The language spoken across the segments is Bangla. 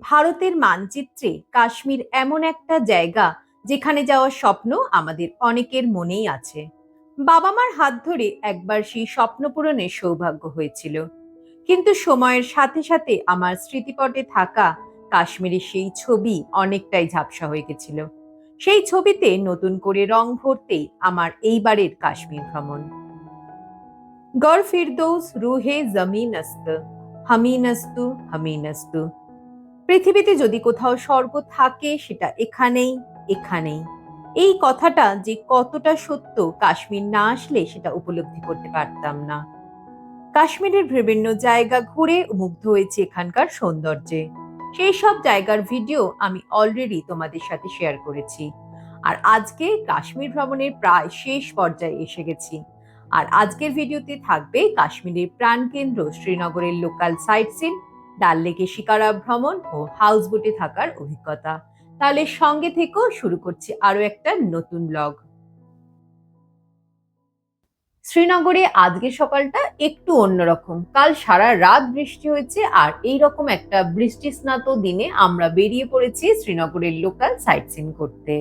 ভারতের মানচিত্রে কাশ্মীর এমন একটা জায়গা যেখানে যাওয়ার স্বপ্ন আমাদের অনেকের মনেই আছে। বাবা মার হাত ধরে একবার সেই স্বপ্ন পূরণের সৌভাগ্য হয়েছিল। কিন্তু সময়ের সাথে সাথে আমার স্মৃতিপটে থাকা কাশ্মীরের সেই ছবি অনেকটাই ঝাপসা হয়ে গেছিল। সেই ছবিতে নতুন করে রং ভরতেই আমার এইবারের কাশ্মীর ভ্রমণ। গর ফিরদৌস রুহে জমিনস্ত হামিনস্তু হামিনস্তু পৃথিবীতে যদি কোথাও স্বর্গ থাকে, সেটা এখানেই এখানেই। এই কথাটা যে কতটা সত্য, কাশ্মীর না আসলে সেটা উপলব্ধি করতে পারতাম না। কাশ্মীরের বিভিন্ন জায়গা ঘুরে মুগ্ধ হয়েছে এখানকার সৌন্দর্যে। সেই সব জায়গার ভিডিও আমি অলরেডি তোমাদের সাথে শেয়ার করেছি। আর আজকে কাশ্মীর ভ্রমণের প্রায় শেষ পর্যায়ে এসে গেছি। আর আজকের ভিডিওতে থাকবে কাশ্মীরের প্রাণকেন্দ্র শ্রীনগরের লোকাল সাইট সিন ডাল লেকে শিকারা ভ্রমণ ও হাউস বোটে থাকার অভিজ্ঞতা। তাহলে সঙ্গে থেকেও শুরু করছি আরও একটা নতুন ব্লগ শ্রীনগরে আজকে সকালটা একটু অন্যরকম। কাল সারা রাত বৃষ্টি হয়েছে আর এই রকম একটা বৃষ্টি স্নাত দিনে আমরা বেরিয়ে পড়েছি শ্রীনগরের লোকাল সাইট সিন করতে।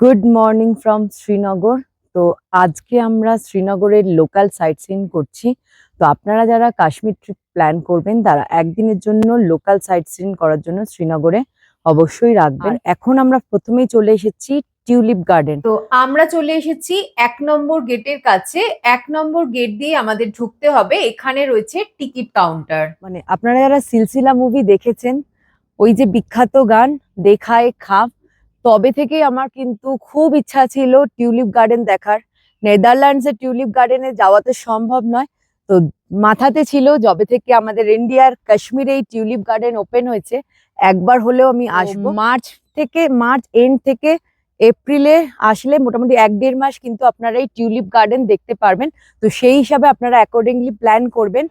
Good morning from Srinagar. তো আজকে আমরা শ্রীনগরের লোকাল সাইট সিন করছি। তো আপনারা যারা কাশ্মীর ট্রিপ প্ল্যান করবেন তারা একদিনের জন্য লোকাল সাইট সিন করার জন্য শ্রীনগরে অবশ্যই রাখবেন। এখন আমরা প্রথমেই চলে এসেছি টিউলিপ গার্ডেন তো আমরা চলে এসেছি এক নম্বর গেটের কাছে। এক নম্বর গেট দিয়ে আমাদের ঢুকতে হবে। এখানে রয়েছে টিকিট কাউন্টার মানে আপনারা যারা সিলসিলা মুভি দেখেছেন ওই যে বিখ্যাত গান দেখায় খাপ তবে থেকে আমার কিন্তু খুব ইচ্ছা ছিল টিউলিপ গার্ডেন দেখার। নেদারল্যান্ডসের টিউলিপ গার্ডেনে যাওয়া তো সম্ভব নয়। তো মাথাতে ছিল যবে থেকে আমাদের ইন্ডিয়ার কাশ্মীরে এই টিউলিপ গার্ডেন ওপেন হয়েছে একবার হলেও আমি আসব। মার্চ থেকে মার্চ এন্ড থেকে এপ্রিলে আসলে মোটামুটি এক দেড় মাস কিন্তু আপনারা এই টিউলিপ গার্ডেন দেখতে পারবেন। তো সেই হিসাবে আপনারা অ্যাকর্ডিংলি প্ল্যান করবেন।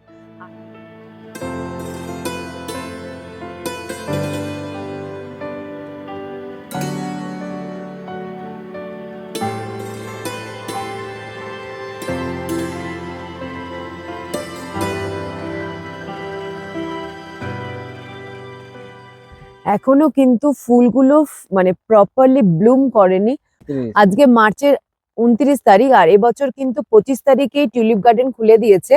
এখনও কিন্তু ফুলগুলো মানে প্রপারলি ব্লুম করেনি। আজকে মার্চের উনত্রিশ তারিখ আর এবছর কিন্তু পঁচিশ তারিখেই টিউলিপ গার্ডেন খুলে দিয়েছে।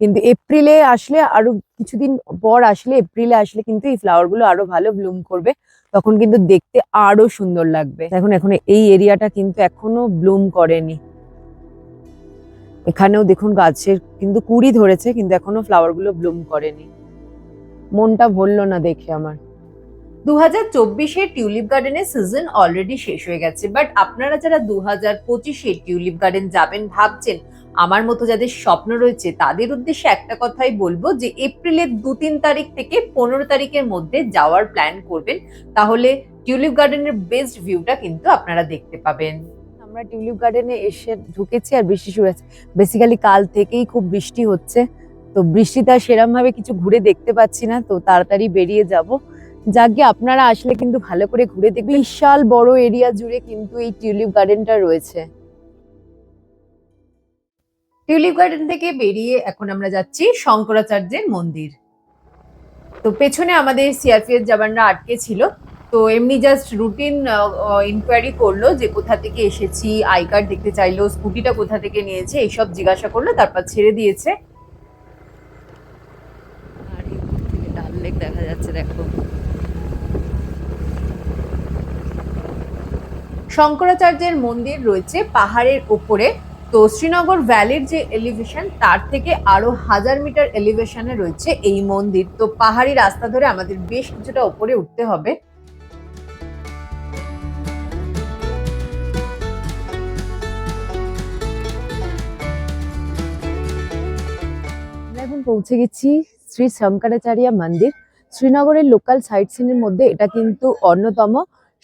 কিন্তু এপ্রিলে আসলে আরও কিছুদিন পর আসলে এপ্রিলে আসলে কিন্তু এই ফ্লাওয়ারগুলো আরও ভালো ব্লুম করবে। তখন কিন্তু দেখতে আরও সুন্দর লাগবে। এখন এখন এই এরিয়াটা কিন্তু এখনও ব্লুম করেনি। এখানেও দেখুন গাছের কিন্তু কুড়ি ধরেছে কিন্তু এখনও ফ্লাওয়ারগুলো ব্লুম করেনি। মনটা ভরলো না দেখে আমার। দু হাজার চব্বিশে টিউলিপ গার্ডেনের সিজন অলরেডি শেষ হয়ে গেছে বাট আপনারা যারা দু হাজার পঁচিশে টিউলিপ গার্ডেন যাবেন ভাবছেন, আমার মতো যাদের স্বপ্ন রয়েছে, তাদের উদ্দেশ্যে একটা কথাই বলব যে এপ্রিলের দু তিন তারিখ থেকে পনেরো তারিখের মধ্যে যাওয়ার প্ল্যান করবেন, তাহলে টিউলিপ গার্ডেনের বেস্ট ভিউটা কিন্তু আপনারা দেখতে পাবেন। আমরা টিউলিপ গার্ডেনে এসে ঢুকেছি আর বৃষ্টি শুরু হয়েছে। বেসিক্যালি কাল থেকেই খুব বৃষ্টি হচ্ছে, তো বৃষ্টিতে আর সেরম ভাবে কিছু ঘুরে দেখতে পাচ্ছি না, তো তাড়াতাড়ি বেরিয়ে যাব। যাকে আপনারা আসলে কিন্তু ভালো করে ঘুরে দেখবেন। বিশাল বড় এরিয়া জুড়ে কিন্তু এই টিউলিপ গার্ডেনটা রয়েছে। টিউলিপ গার্ডেন থেকে বেরিয়ে এখন আমরা যাচ্ছি শঙ্করাচার্যের মন্দির। তো পেছনে আমাদের সিআরপিএফ জওয়ানরা আটকে ছিল। তো এমনি জাস্ট রুটিন ইনকোয়ারি করল যে কোথা থেকে এসেছি আই কার্ড দেখতে চাইলো স্কুটিটা কোথা থেকে নিয়েছে এইসব জিজ্ঞাসা করল তারপর ছেড়ে দিয়েছে। আর এই ডাল লেক দেখা যাচ্ছে দেখো। শঙ্করাচার্যের মন্দির রয়েছে পাহাড়ের ওপরে তো শ্রীনগর ভ্যালির যে এলিভেশন তার থেকে আরও হাজার মিটার এলিভেশনে রয়েছে এই মন্দির। তো পাহাড়ি রাস্তা ধরে আমাদের বেশ কিছুটা ওপরে উঠতে হবে। এখন পৌঁছে গেছি শ্রী শঙ্করাচার্য মন্দির। শ্রীনগরের লোকাল সাইট সিনের মধ্যে এটা কিন্তু অন্যতম।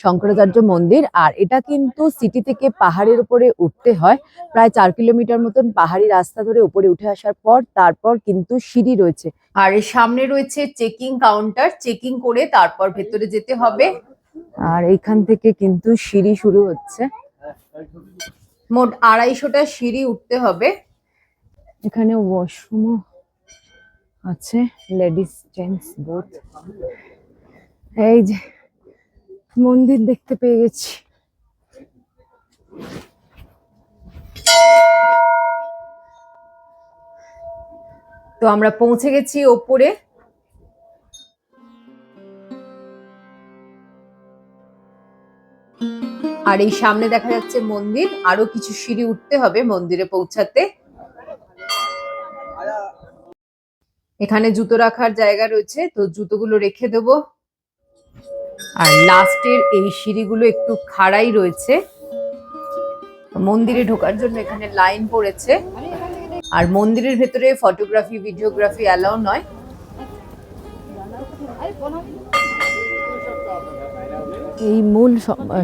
শঙ্করাচার্য মন্দির, আর এটা কিন্তু সিটি থেকে পাহাড়ের উপরে উঠতে হয়। প্রায় চার কিলোমিটার মতন পাহাড়ি রাস্তা ধরে উপরে উঠে আসার পর তারপর কিন্তু সিঁড়ি রয়েছে। আর সামনে রয়েছে চেকিং কাউন্টার চেকিং করে তারপর ভেতরে যেতে হবে। আর এইখান থেকে কিন্তু সিঁড়ি শুরু হচ্ছে। মোট আড়াইশোটা সিঁড়ি উঠতে হবে। এখানে ওয়াশরুমও আছে লেডিস জেন্টস বোথ এই যে মন্দির দেখতে পেয়ে গেছি। তো আমরা পৌঁছে গেছি ওপরে। আর এই সামনে দেখা যাচ্ছে মন্দির। আরও কিছু সিঁড়ি উঠতে হবে মন্দিরে পৌঁছাতে। এখানে জুতো রাখার জায়গা রয়েছে, তো জুতোগুলো রেখে দেব। আর লাস্টের এই সিঁড়িগুলো একটু খাড়াই রয়েছে। মন্দিরে ঢোকার জন্য এখানে লাইন পড়েছে। আর মন্দিরের ভেতরে ফটোগ্রাফি, ভিডিওগ্রাফি অ্যালাউ নয়। এই মূল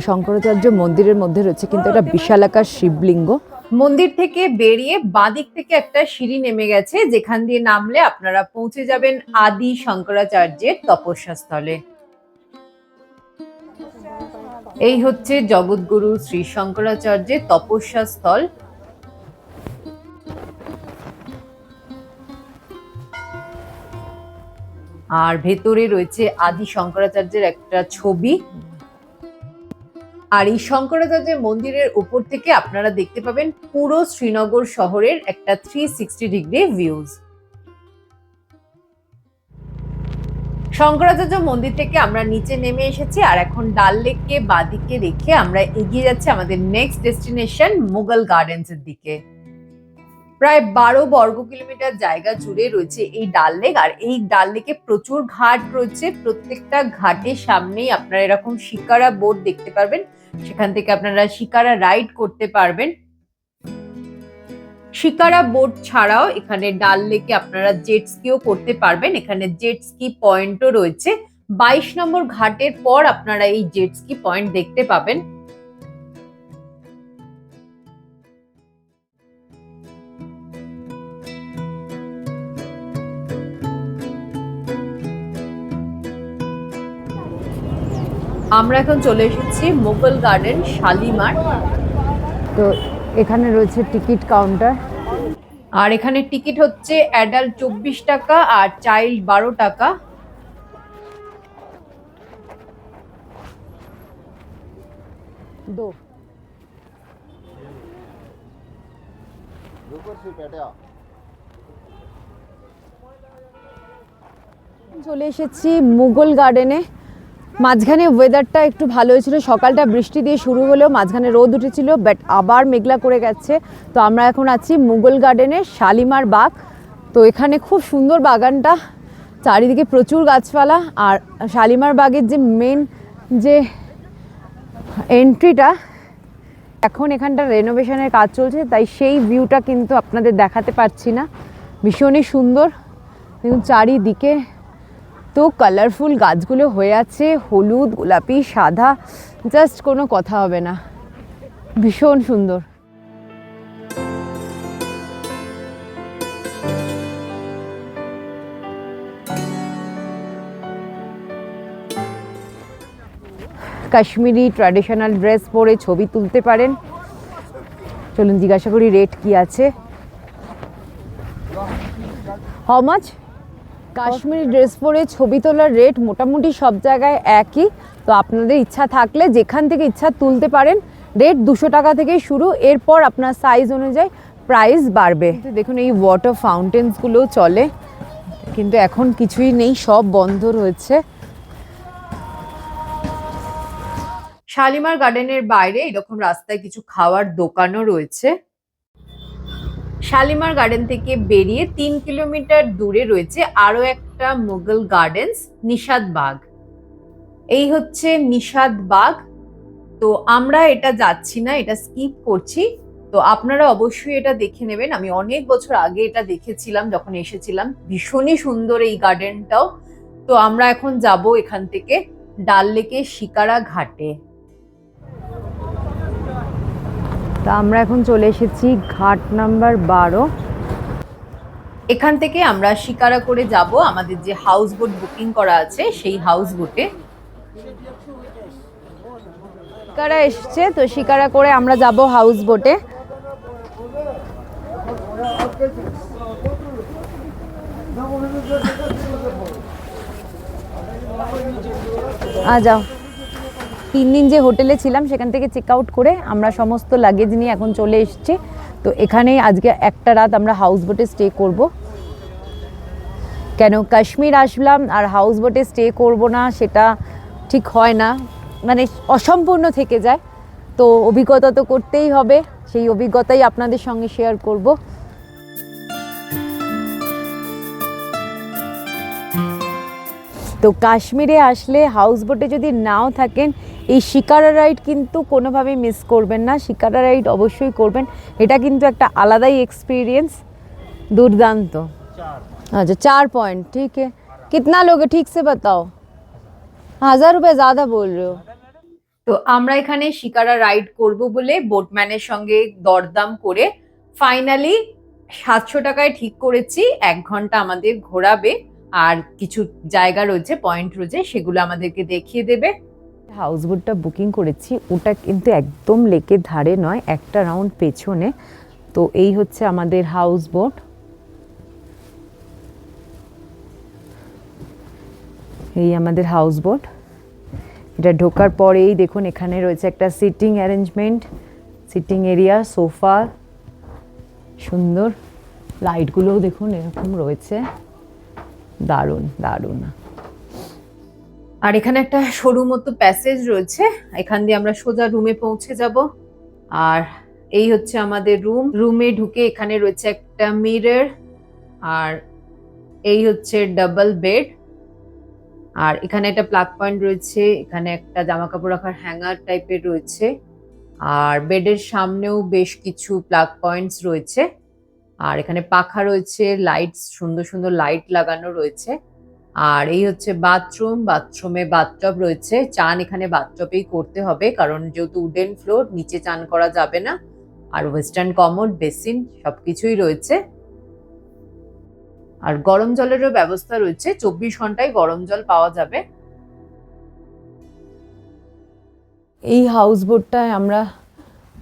শঙ্করাচার্য মন্দিরের মধ্যে রয়েছে, কিন্তু একটা বিশালাকার শিবলিঙ্গ। মন্দির থেকে বেরিয়ে বাঁদিক থেকে একটা সিঁড়ি নেমে গেছে, যেখান দিয়ে নামলে আপনারা পৌঁছে যাবেন আদি শঙ্করাচার্যের তপস্যা স্থলে এই হচ্ছে জগৎগুরু শ্রী শঙ্করাচার্যের তপস্যা স্থল। আর ভেতরে রয়েছে আদি শঙ্করাচার্যের একটা ছবি। আর এই শঙ্করাচার্যের মন্দিরের উপর থেকে আপনারা দেখতে পাবেন পুরো শ্রীনগর শহরের একটা three sixty degree views Shankaracharya মন্দির থেকে আমরা নিচে নেমে এসেছি, আর এখন ডাল লেককে বাদিকে রেখে আমরা এগিয়ে যাচ্ছি আমাদের নেক্সট ডেস্টিনেশন মুঘল গার্ডেন্স এর দিকে। প্রায় বারো বর্গ কিলোমিটার জায়গা জুড়ে রয়েছে এই ডাল লেক, আর এই ডাল লেকে প্রচুর ঘাট রয়েছে। প্রত্যেকটা ঘাটের সামনেই আপনারা এরকম শিকারা বোর্ড দেখতে পারবেন। সেখান থেকে আপনারা শিকারা রাইড করতে পারবেন। শিকারা বোট ছাড়াও এখানে ডাল লেকে আপনারা জেট স্কিও করতে পারবেন। এখানে জেট স্কি পয়েন্টও রয়েছে। বাইশ নম্বর ঘাটের পর আপনারা এই জেট স্কি পয়েন্ট দেখতে পাবেন। আমরা এখন চলে এসেছি মোগল গার্ডেন শালিমার। তো এখানে রয়েছে টিকিট কাউন্টার। আর এখানে টিকিট হচ্ছে অ্যাডাল্ট চব্বিশ টাকা আর চাইল্ড বারো টাকা। দো। চলে এসেছি মুঘল গার্ডেনে। মাঝখানে ওয়েদারটা একটু ভালো হয়েছিল। সকালটা বৃষ্টি দিয়ে শুরু হলেও মাঝখানে রোদ উঠেছিল বাট আবার মেঘলা করে গেছে। তো আমরা এখন আছি মুঘল গার্ডেনে শালিমার বাগ। তো এখানে খুব সুন্দর বাগানটা। চারিদিকে প্রচুর গাছপালা আর শালিমার বাগের যে মেন যে এন্ট্রিটা এখন এখানটা রেনোভেশনের কাজ চলছে, তাই সেই ভিউটা কিন্তু আপনাদের দেখাতে পারছি না। ভীষণই সুন্দর। কিন্তু চারিদিকে কালারফুল গাছগুলো হয়ে আছে, হলুদ, গোলাপি, সাদা জাস্ট কোনো কথা হবে না। ভীষণ সুন্দর। কাশ্মীরি ট্র্যাডিশনাল ড্রেস পরে ছবি তুলতে পারেন। চলুন জিজ্ঞাসা করি রেট কি আছে? হাউ মাচ কাশ্মীরি ড্রেস পরে ছবি তোলার রেট মোটামুটি সব জায়গায় একই। তো আপনাদের ইচ্ছা থাকলে যেখান থেকে ইচ্ছা তুলতে পারেন রেট দুশো টাকা থেকে শুরু। এরপর আপনার সাইজ অনুযায়ী প্রাইস বাড়বে। দেখুন, এই ওয়াটার ফাউন্টেন্সগুলো চলে। কিন্তু এখন কিছুই নেই, সব বন্ধ রয়েছে। শালিমার গার্ডেনের বাইরে এরকম রাস্তায় কিছু খাওয়ার দোকানও রয়েছে। শালিমার গার্ডেন থেকে বেরিয়ে তিন কিলোমিটার দূরে রয়েছে আরও একটা মুঘল গার্ডেন্স নিষাদ বাগ এই হচ্ছে নিষাদ বাগ তো আমরা এটা যাচ্ছি না, এটা স্কিপ করছি। তো আপনারা অবশ্যই এটা দেখে নেবেন। আমি অনেক বছর আগে এটা দেখেছিলাম, যখন এসেছিলাম। ভীষণই সুন্দর এই গার্ডেনটাও তো আমরা এখন যাব এখান থেকে ডাল লেকে শিকারা ঘাটে। তা আমরা এখন চলে এসেছি ঘাট নাম্বার বারো। এখান থেকে আমরা শিকারা করে যাব। আমাদের যে হাউস বোট বুকিং করা আছে, সেই হাউস বোটে শিকারা এসছে, তো শিকারা করে আমরা যাব হাউস বোটে আ যাও। তিন দিন যে হোটেলে ছিলাম, সেখান থেকে চেক আউট করে আমরা সমস্ত লাগেজ নিয়ে এখন চলে এসেছি। তো এখানেই আজকে একটা রাত আমরা হাউস বোটে স্টে করব। কেন কাশ্মীর আসলাম আর হাউস বোটে স্টে করব না, সেটা ঠিক হয় না। মানে অসম্পূর্ণ থেকে যায়। তো অভিজ্ঞতা তো করতেই হবে। সেই অভিজ্ঞতাই আপনাদের সঙ্গে শেয়ার করব। তো কাশ্মীরে আসলে হাউস বোটে যদি নাও থাকেন, এই শিকারা রাইড কিন্তু কোনোভাবেই মিস করবেন না। শিকারা রাইড অবশ্যই করবেন। এটা কিন্তু একটা আলাদাই এক্সপিরিয়েন্স দুর্দান্ত। আচ্ছা চার পয়েন্ট ঠিক है कितना ঠিক সে बताओ হাজার রুপে জাদা বল তো আমরা এখানে শিকারা রাইড করব বলে বোটম্যানের সঙ্গে দরদাম করে ফাইনালি সাতশো টাকায় ঠিক করেছি। এক ঘণ্টা আমাদের ঘোরাবে। আর কিছু জায়গা রয়েছে পয়েন্ট রয়েছে, সেগুলো আমাদেরকে দেখিয়ে দেবে। হাউস বোটটা বুকিং করেছি, ওটা কিন্তু একদম লেকের ধারে নয়, একটা রাউন্ড পেছনে। তো এই হচ্ছে আমাদের হাউস বোট এই আমাদের হাউস বোট এটা ঢোকার পরেই দেখুন, এখানে রয়েছে একটা sitting arrangement sitting area sofa সুন্দর। লাইটগুলোও দেখুন, এরকম রয়েছে। দারুণ দারুণ। আর এখানে একটা সরু মতো প্যাসেজ রয়েছে। এখান দিয়ে আমরা সোজা রুমে পৌঁছে যাব। আর এই হচ্ছে আমাদের রুম রুমে ঢুকে এখানে রয়েছে একটা মিরর আর এই হচ্ছে ডাবল বেড আর এখানে একটা প্লাগ পয়েন্ট রয়েছে, এখানে একটা জামা কাপড় রাখার হ্যাঙ্গার টাইপের রয়েছে। আর বেডের সামনেও বেশ কিছু প্লাগ পয়েন্টস রয়েছে। আর এখানে পাখা রয়েছে লাইটস সুন্দর সুন্দর লাইট লাগানো রয়েছে। আর এই হচ্ছে বাথরুম বাথরুমে বাথটব রয়েছে। চান এখানে বাথটবেই করতে হবে, কারণ যেহেতু উডেন ফ্লোর নিচে চান করা যাবে না। আর ওয়েস্টার্ন কমোড বেসিন সবকিছুই রয়েছে। আর গরম জলেরও ব্যবস্থা রয়েছে, চব্বিশ ঘন্টায় গরম জল পাওয়া যাবে। এই হাউস বোটটায় আমরা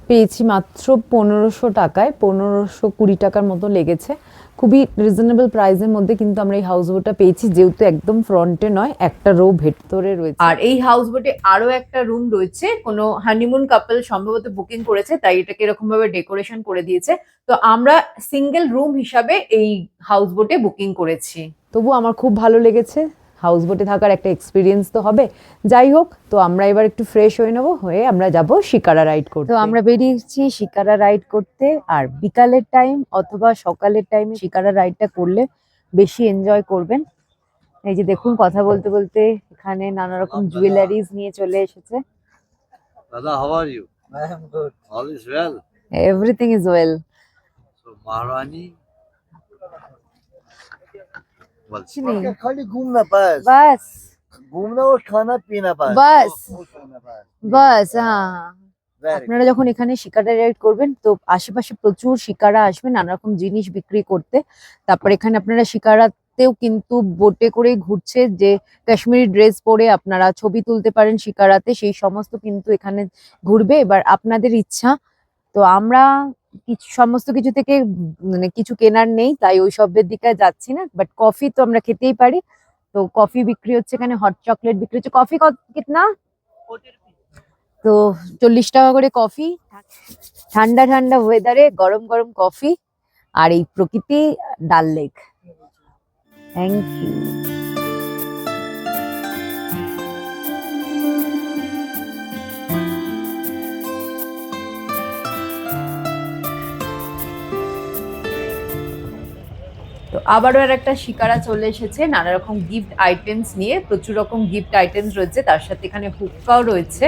পেয়েছি মাত্র পনেরোশো টাকায় পনেরোশো কুড়ি টাকার মতো লেগেছে। খুবই রিজনেবল প্রাইসের মধ্যে কিন্তু আমরা এই হাউস বোটটা পেয়েছি যেহেতু একদম ফ্রন্টে নয় একটা রো ভেতরে রয়েছে। আর এই হাউস বোটে আরও একটা রুম রয়েছে কোনো হানিমুন কাপল সম্ভবত বুকিং করেছে তাই এটাকে এরকম ভাবে ডেকোরেশন করে দিয়েছে। তো আমরা সিঙ্গেল রুম হিসাবে এই হাউস বোটে বুকিং করেছি। তবু আমার খুব ভালো লেগেছে। হাউস বোটে থাকার একটা এক্সপিরিয়েন্স তো হবে যাই হোক তো আমরা এবার একটু ফ্রেশ হয়ে নেব হয়ে আমরা যাব শিকারা রাইড করতে তো আমরা বেরিয়েছি শিকারা রাইড করতে আর বিকালের টাইম অথবা সকালের টাইমে শিকারা রাইডটা করলে বেশি এনজয় করবেন এই যে দেখুন কথা বলতে বলতে এখানে নানা রকম জুয়েলারিজ নিয়ে চলে এসেছে how are you? I am good. All is well. Everything is well So Maharani. Well, क्या खाली घूमना बस বাস घूमना और खाना पीना बस बस। खुश होना बस বাস হ্যাঁ Very আপনারা যখন এখানে শিকারা রাইড করবেন তো আশেপাশে প্রচুর শিকারা আসবে নানা রকম জিনিস বিক্রি করতে তারপর এখানে আপনারা শিকারাতেও কিন্তু বোটে করে ঘুরছে যে কাশ্মীরি ড্রেস পরে আপনারা ছবি তুলতে পারেন শিকারাতে সেই সমস্ত কিন্তু এখানে ঘুরবে এবার আপনাদের ইচ্ছা তো আমরা সমস্ত কিছু থেকে মানে কিছু কেনার নেই, তাই ওই সবের দিকে যাচ্ছি না। বাট কফি তো আমরা খেতেই পারি। তো কফি বিক্রি হচ্ছে এখানে হট চকলেট বিক্রি হচ্ছে। কফি কত, কিতনা? তো চল্লিশ টাকা করে কফি ঠান্ডা ঠান্ডা ওয়েদারে গরম গরম কফি আর এই প্রকৃতি, ডাল লেক থ্যাংক ইউ আবারও আর একটা শিকারা চলে এসেছে নানা রকম গিফট আইটেমস নিয়ে প্রচুর রকম গিফট আইটেমস রয়েছে তার সাথে এখানে হুক্কাও রয়েছে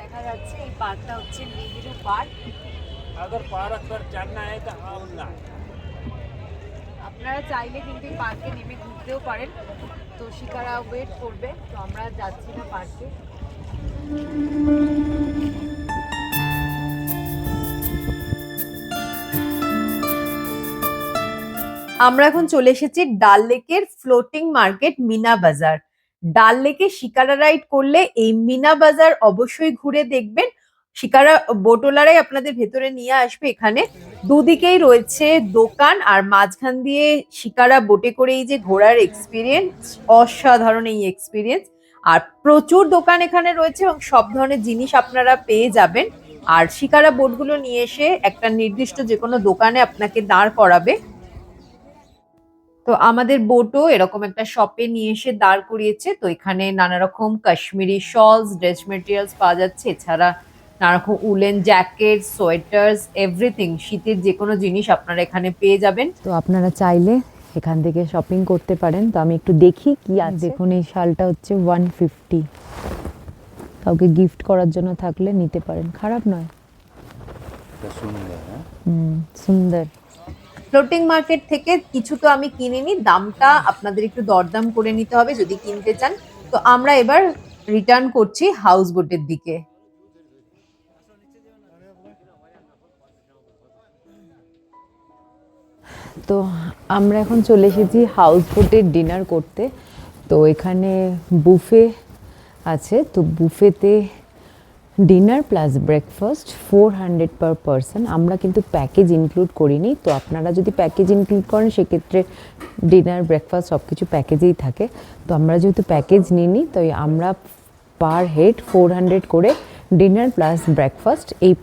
দেখা যাচ্ছে এই পার্কটা হচ্ছে নেহেরু পার্ক अगर पार्क पर चढ़ना है तो ऑनलाइन আপনারা চাইলে কিন্তু এই পার্কে নেমে ঘুরতেও পারেন তো শিকারা ওয়েট করবে তো আমরা যাচ্ছি না পার্কে আমরা এখন চলে এসেছি ডাল লেকের ফ্লোটিং মার্কেট মিনা বাজার। ডাল লেকে শিকারা রাইড করলে এই মিনা বাজার অবশ্যই ঘুরে দেখবেন। শিকারা বোটোলারাই আপনাদের ভেতরে নিয়ে আসবে এখানে। দুদিকেই রয়েছে দোকান আর মাঝখান দিয়ে শিকারা বোটে করে এই যে ঘোরার এক্সপিরিয়েন্স অসাধারণ এই এক্সপিরিয়েন্স আর প্রচুর দোকান এখানে রয়েছে এবং সব ধরনের জিনিস আপনারা পেয়ে যাবেন। আর শিকারা বোটগুলো নিয়ে এসে একটা নির্দিষ্ট যে কোনো দোকানে আপনাকে দাঁড় করাবে। তো আমাদের বোটও এরকম একটা শপে নিয়ে এসে দাঁড় করিয়েছে। তো এখানে নানা রকম কাশ্মীরি শলস ড্রেস মেটেরিয়ালস পাওয়া যাচ্ছে। এছাড়া নানা রকম উলেন জ্যাকেট সোয়েটার্স এভরিথিং শীতের যে কোনো জিনিস আপনারা এখানে পেয়ে যাবেন। তো আপনারা চাইলে এখান থেকে শপিং করতে পারেন। তো আমি একটু দেখি কি আছে। দেখুন এই শালটা হচ্ছে ওয়ান ফিফটি কাউকে গিফট করার জন্য থাকলে নিতে পারেন। খারাপ নয়। সুন্দর হ্যাঁ? হুম সুন্দর। ফ্লোটিং মার্কেট থেকে কিছু তো আমি কিনিনি, দামটা আপনাদের একটু দরদাম করে নিতে হবে যদি কিনতে চান। তো আমরা এবার রিটার্ন করছি হাউস বোটের দিকে। তো আমরা এখন চলে এসেছি হাউস বোটের ডিনার করতে। তো এখানে বুফে আছে। তো বুফেতে dinner plus breakfast four hundred per person আমরা কিন্তু প্যাকেজ ইনক্লুড করিনি, তো আপনারা যদি প্যাকেজ ইনক্লুড করেন, সেক্ষেত্রে ডিনার ব্রেকফাস্ট সব কিছু প্যাকেজেই থাকে। তো আমরা যেহেতু প্যাকেজ নিইনি তো আমরা পার হেড ফোর হান্ড্রেড করে ডিনার প্লাস ব্রেকফাস্ট এই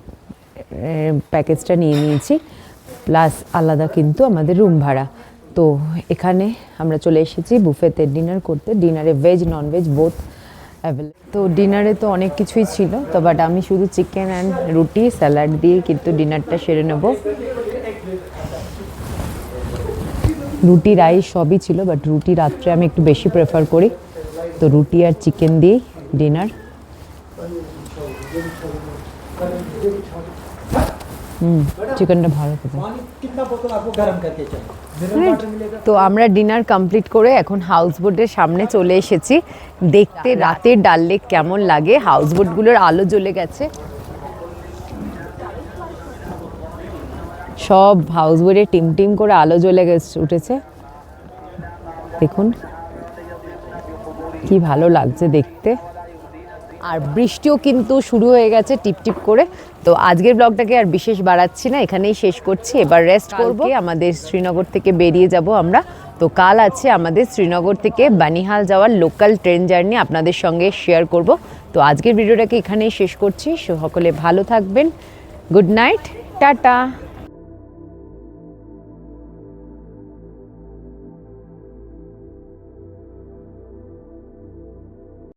প্যাকেজটা নিয়ে নিয়েছি। প্লাস আলাদা কিন্তু আমাদের রুম ভাড়া। তো এখানে আমরা চলে এসেছি বুফেতে ডিনার করতে। ডিনারে ভেজ নন ভেজ বোথ তো ডিনারে তো অনেক কিছুই ছিল, তো বাট আমি শুধু চিকেন অ্যান্ড রুটি স্যালাড দিয়ে কিন্তু ডিনারটা সেরে নেব। রুটি রাইস সবই ছিল বাট রুটি রাত্রে আমি একটু বেশি প্রেফার করি। তো রুটি আর চিকেন দিয়েই ডিনার চিকেনটা ভালো তো আমরা ডিনার কমপ্লিট করে এখন হাউস বোটের সামনে চলে এসেছি। দেখতে রাতের ডাল লেক কেমন লাগে? হাউস বোটগুলোর আলো জ্বলে গেছে। সব হাউস বোটে টিম টিম করে আলো জ্বলে গেছে উঠেছে। দেখুন কি ভালো লাগছে দেখতে। আর বৃষ্টিও কিন্তু শুরু হয়ে গেছে টিপটিপ করে। তো আজকের ব্লগটাকে আর বিশেষ বাড়াচ্ছি না এখানেই শেষ করছি। এবার রেস্ট করব। আমাদের শ্রীনগর থেকে বেরিয়ে যাব আমরা। তো কাল আছে আমাদের শ্রীনগর থেকে বানিহাল যাওয়ার লোকাল ট্রেন জার্নি আপনাদের সঙ্গে শেয়ার করব। তো আজকের ভিডিওটাকে এখানেই শেষ করছি। সকলে ভালো থাকবেন। Good night tata.